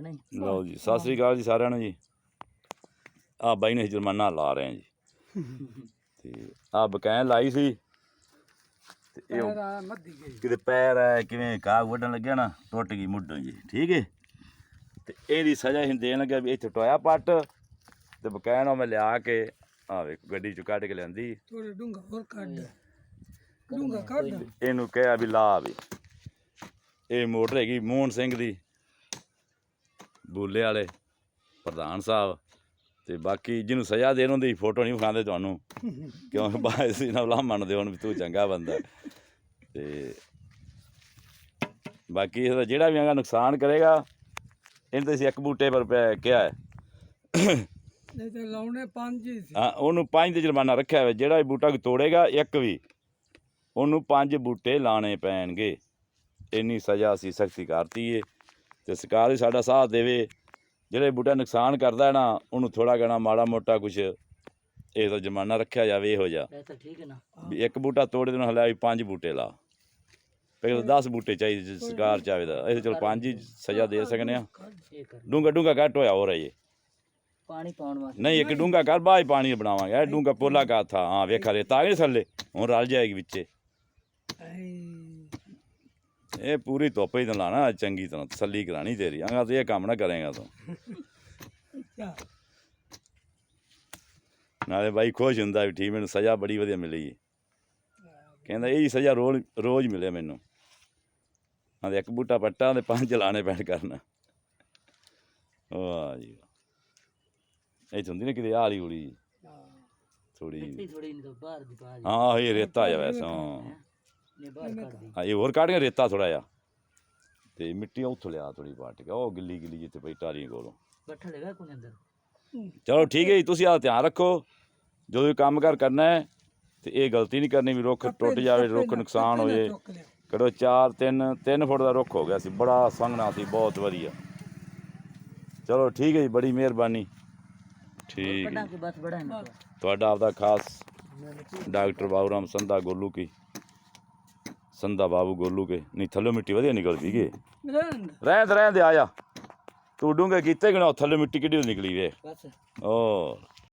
ਨਹੀਂ ਲਓ ਜੀ ਸਤਿ ਸ੍ਰੀ ਅਕਾਲ ਜੀ ਸਾਰਿਆਂ ਨੂੰ ਜੀ। ਆ ਬਾਈ ਨੇ ਜੁਰਮਾਨਾ ਲਾ ਰਹੇ ਆ ਜੀ। ਤੇ ਆ ਬਕੈਨ ਲਾਈ ਸੀ। ਤੇ ਇਹ ਪੈਰ ਮੱਦੀ ਗਈ। ਕਿਤੇ ਪੈਰ ਹੈ ਕਿਵੇਂ ਕਾਗ ਵੱਢਣ ਲੱਗਿਆ ਨਾ ਟੁੱਟ ਗਈ ਮੁੱਢੋਂ ਜੀ। ਠੀਕ ਹੈ ਤੇ ਇਹਦੀ ਸਜ਼ਾ ਹੀ ਦੇਣ ਲੱਗਿਆ ਵੀ ਇੱਥੇ ਟੋਇਆ ਪੱਟ। ਤੇ ਬਕੈਨ ਉਹ ਮੈਂ ਲਿਆ ਕੇ ਆ ਵੇਖ ਗੱਡੀ ਚ ਕੱਢ ਕੇ ਲਿਆਂਦੀ। ਥੋੜੇ ਡੂੰਗਾ ਹੋਰ ਕੱਢ। ਡੂੰਗਾ ਕੱਢ। ਇਹਨੂੰ ਕਿਹਾ ਵੀ ਲਾ ਵੀ। ਇਹ ਮੋਟਰ ਹੈਗੀ ਮੋਹਨ ਸਿੰਘ ਦੀ। ਬੂਲੇ ਵਾਲੇ ਪ੍ਰਧਾਨ ਸਾਹਿਬ ਤੇ ਬਾਕੀ ਜਿਹਨੂੰ ਸਜ਼ਾ ਦੇਣ ਉਹਦੀ ਫੋਟੋ ਨਹੀਂ ਵਿਖਾਉਂਦੇ ਤੁਹਾਨੂੰ। ਕਿਉਂ? ਬਾਅਦ ਸੀ ਨਾ ਲਾ ਮੰਨਦੇ ਹੁਣ ਵੀ ਤੂੰ ਚੰਗਾ ਬੰਦਾ। ਤੇ ਬਾਕੀ ਇਹਦਾ ਜਿਹੜਾ ਵੀ ਹੈਗਾ ਨੁਕਸਾਨ ਕਰੇਗਾ ਇਹਨੂੰ ਤੇ ਅਸੀਂ ਇੱਕ ਬੂਟੇ ਪਰ ਪਿਆ ਕਿਹਾ ਹੈ। ਨਹੀਂ ਤੇ ਲਾਉਣੇ ਪੰਜ ਹੀ ਸੀ। ਹਾਂ ਉਹਨੂੰ ਪੰਜ ਦੇ ਜੁਰਮਾਨਾ ਰੱਖਿਆ ਹੋਇਆ। ਜਿਹੜਾ ਵੀ ਬੂਟਾ ਕੋਈ ਤੋੜੇਗਾ ਇੱਕ ਵੀ। ਉਹਨੂੰ ਪੰਜ ਬੂਟੇ ਲਾਣੇ ਪੈਣਗੇ। ਇੰਨੀ ਸਜ਼ਾ ਅਸੀਂ ਸਖਤੀ ਕਰਤੀ ਏ। ਤੇ ਸਰਕਾਰ ਵੀ ਸਾਡਾ ਸਾਥ ਦੇਵੇ। ਜਿਹੜੇ ਬੂਟਾ ਨੁਕਸਾਨ ਕਰਦਾ ਹੈ ਨਾ ਉਹਨੂੰ ਥੋੜਾ ਗਣਾ ਮਾੜਾ ਮੋਟਾ ਕੁਛ ਇਹ ਤਾਂ ਜੁਰਮਾਨਾ ਰੱਖਿਆ ਜਾਵੇ ਇਹੋ ਜਿਹਾ। ਇਹ ਤਾਂ ਠੀਕ ਹੈ ਨਾ। ਵੀ ਇੱਕ ਬੂਟਾ ਤੋੜੇ ਦੇ ਨਾਲ ਹਲਿਆ ਵੀ ਪੰਜ ਬੂਟੇ ਲਾ। ਪਹਿਲਾਂ 10 ਬੂਟੇ ਚਾਹੀਦੇ ਜੇ ਸਰਕਾਰ ਚਾਹੇ ਤਾਂ। ਅਸੀਂ ਚਲ ਪੰਜ ਹੀ ਸਜ਼ਾ ਦੇ ਸਕਨੇ ਆ। ਇਹ ਕਰ। ਡੂੰਗਾ ਡੂੰਗਾ ਘੱਟ ਹੋਇਆ ਹੋ ਰਹੀ ਏ ਪਾਣੀ ਪਾਉਣ ਵਾਸਤੇ। ਨਹੀਂ ਇੱਕ ਡੂੰਗਾ ਕਰ ਬਾਅਦ 'ਚ ਪਾਣੀ ਬਣਾਵਾਂਗੇ। ਇਹ ਡੂੰਗਾ ਪੋਲਾ ਕਾ ਥਾ। ਹਾਂ ਵੇਖਾ ਰੇਤਾ ਆ ਗਈ ਥੱਲੇ। ਹੁਣ ਰਲ ਜਾਏਗੀ ਵਿੱਚੇ। ਇਹ ਪੂਰੀ ਧੁੱਪ ਹੀ ਲਾਣਾ ਚੰਗੀ ਤਰ੍ਹਾਂ ਤਸੱਲੀ ਕਰਾਣੀ ਤੇਰੀ। ਆਂਗਾ ਤੇ ਇਹ ਕੰਮ ਨਾ ਕਰੇਗਾ ਤੂੰ। ਨਾਲੇ ਬਾਈ ਖੁਸ਼ ਹੁੰਦਾ ਵੀ ਠੀਕ ਮੈਨੂੰ ਸਜ਼ਾ ਬੜੀ ਵਧੀਆ ਮਿਲੀ ਕਹਿੰਦਾ ਇਹ ਸਜ਼ਾ ਰੋਜ਼ ਰੋਜ਼ ਮਿਲੇ ਮੈਨੂੰ। ਹਾਂ ਇੱਕ ਬੂਟਾ ਪੱਟਾ ਤੇ ਪੰਜ ਲਾਣੇ ਪੈਣ ਕਰਨਾ। ਵਾਹ ਜੀ। ਇਹ ਹੁੰਦੀ ਨਾ ਕਿਤੇ ਆਲੀ ਉਲੀ ਥੋੜੀ ਥੋੜੀ ਨਹੀਂ ਤਾਂ ਬਾਹਰ ਦੀ ਦੇ ਹਾਂ ਇਹ ਰੇਤਾ ਆ ਵੈਸਾ ਹਾਂ। ਨੇ ਬਾਹਰ ਕੱਢ ਦੀ ਹਾਂ ਇਹ ਹੋਰ ਕੱਢ ਕੇ ਰੇਤਾ ਥੋੜਾ ਜਿਹਾ? ਤੇ ਮਿੱਟੀ ਉੱਥੋਂ ਲਿਆ ਥੋੜੀ ਪਾਟ ਕੇ ਉਹ ਗਿੱਲੀ ਗਿੱਲੀ ਜਿੱਥੇ ਪਈ ਟਾਰੀਆਂ ਕੋਲੋਂ। ਬੱਠਾ ਲਗਾ ਕੋਈ ਅੰਦਰ? ਚਲੋ ਠੀਕ ਹੈ ਜੀ ਤੁਸੀਂ ਆ ਧਿਆਨ ਰੱਖੋ। ਜਦੋਂ ਵੀ ਕੰਮ ਕਾਰ ਕਰਨਾ ਹੈ ਤੇ ਇਹ ਗਲਤੀ ਨਹੀਂ ਕਰਨੀ ਵੀ ਰੁੱਖ ਟੁੱਟ ਜਾਵੇ ਰੁੱਖ ਨੁਕਸਾਨ ਹੋ ਜਾਏ ਕਰੋ 4 3 3 ਫੁੱਟ ਦਾ ਰੁੱਖ ਹੋ ਗਿਆ ਸੀ। ਬੜਾ ਸੰਘਣਾ ਸੀ ਬਹੁਤ ਵਧੀਆ। ਚਲੋ ਠੀਕ ਹੈ ਜੀ ਬੜੀ ਮਿਹਰਬਾਨੀ। ਠੀਕ ਹੈ ਕੱਢਾਂ ਕੇ ਬਸ ਬੜਾ ਹੈ ਨਾ। ਤੁਹਾਡਾ ਆਪਦਾ ਖਾਸ ਡਾਕਟਰ ਬਾਬੂ ਰਾਮ ਸੰਧਾ ਗੋਲੂ ਕੀ। ਸੰਧਾ ਬਾਬੂ ਗੋਲੂ ਕੇ। ਨਹੀਂ ਥੱਲੇ ਮਿੱਟੀ ਵਧੀਆ ਨਿਕਲ ਵੀ ਗਏ ਰਹਿਣ ਰਹਿਣ ਦੇ ਰਹਿਣ ਦੇ ਆ ਜਾ। ਤੂੰ ਡੂੰਘੇ ਕੀਤੇ ਨਾ ਥੱਲੇ ਮਿੱਟੀ ਕਿੱਡੀ ਨਿਕਲੀ ਵੇ। ਬਸ। ਓ